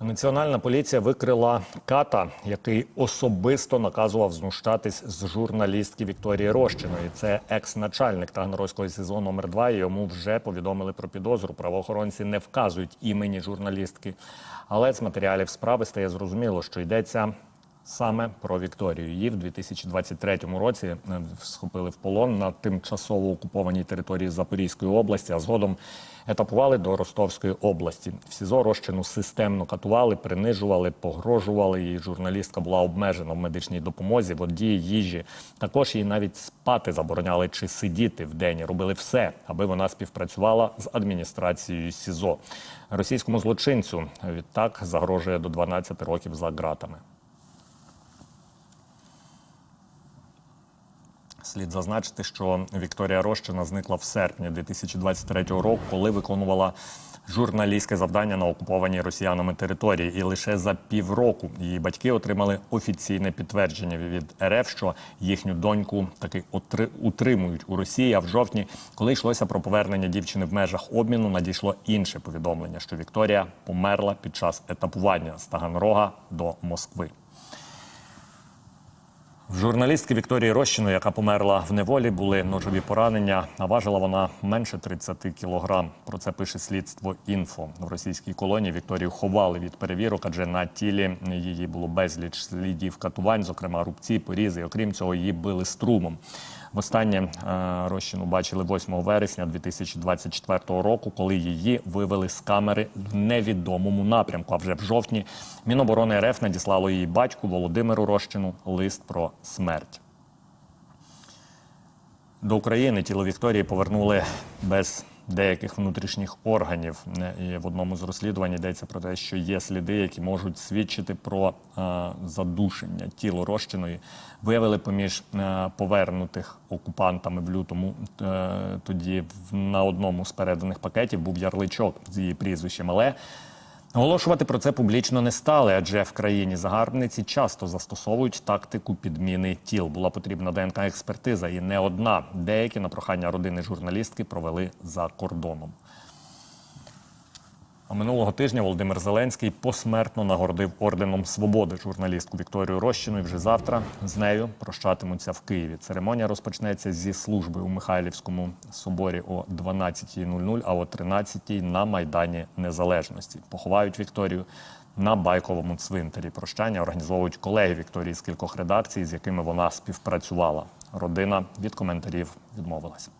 Національна поліція викрила ката, який особисто наказував знущатись з журналістки Вікторії Рощиної. Це екс-начальник Таганрозького СІЗО номер 2 і Йому вже повідомили про підозру. Правоохоронці не вказують імені журналістки. Але з матеріалів справи стає зрозуміло, що йдеться саме про Вікторію. Її в 2023 році е, схопили в полон на тимчасово окупованій території Запорізької області, а згодом етапували до Ростовської області. В СІЗО розчину системно катували, принижували, погрожували. Її журналістка була обмежена в медичній допомозі, воді, їжі. Також їй навіть спати забороняли чи сидіти в день. Робили все, аби вона співпрацювала з адміністрацією СІЗО. Російському злочинцю відтак загрожує до 12 років за ґратами. Слід зазначити, що Вікторія Рощина зникла в серпні 2023 року, коли виконувала журналістське завдання на окупованій росіянами території. І лише за півроку її батьки отримали офіційне підтвердження від РФ, що їхню доньку таки утримують у Росії. А в жовтні, коли йшлося про повернення дівчини в межах обміну, надійшло інше повідомлення, що Вікторія померла під час етапування з Таганрога до Москви. В журналістки Вікторії Рощиної, яка померла в неволі, були ножові поранення, а важила вона менше 30 кілограм. Про це пише слідство інфо. В російській колонії Вікторію ховали від перевірок, адже на тілі її було безліч слідів катувань, зокрема рубці, порізи. Окрім цього, її били струмом. Востаннє розчину бачили 8 вересня 2024 року, коли її вивели з камери в невідомому напрямку. А вже в жовтні Міноборони РФ надіслало її батьку Володимиру Рощину лист про смерть. До України тіло Вікторії повернули без деяких внутрішніх органів. І в одному з розслідувань йдеться про те, що є сліди, які можуть свідчити про е, задушення. Тіло розчиної виявили поміж е, повернутих окупантами в лютому. Е, тоді на одному з переданих пакетів був ярличок з її прізвищем. Але Оголошувати про це публічно не стали, адже в країні загарбниці часто застосовують тактику підміни тіл. Була потрібна ДНК експертиза, і не одна. Деякі на прохання родини журналістки провели за кордоном. А минулого тижня Володимир Зеленський посмертно нагородив орденом свободи журналістку Вікторію Рощину. І вже завтра з нею прощатимуться в Києві. Церемонія розпочнеться зі служби у Михайлівському соборі о 12.00, а о 13.00 на Майдані Незалежності. Поховають Вікторію на байковому цвинтарі. Прощання організовують колеги Вікторії з кількох редакцій, з якими вона співпрацювала. Родина від коментарів відмовилася.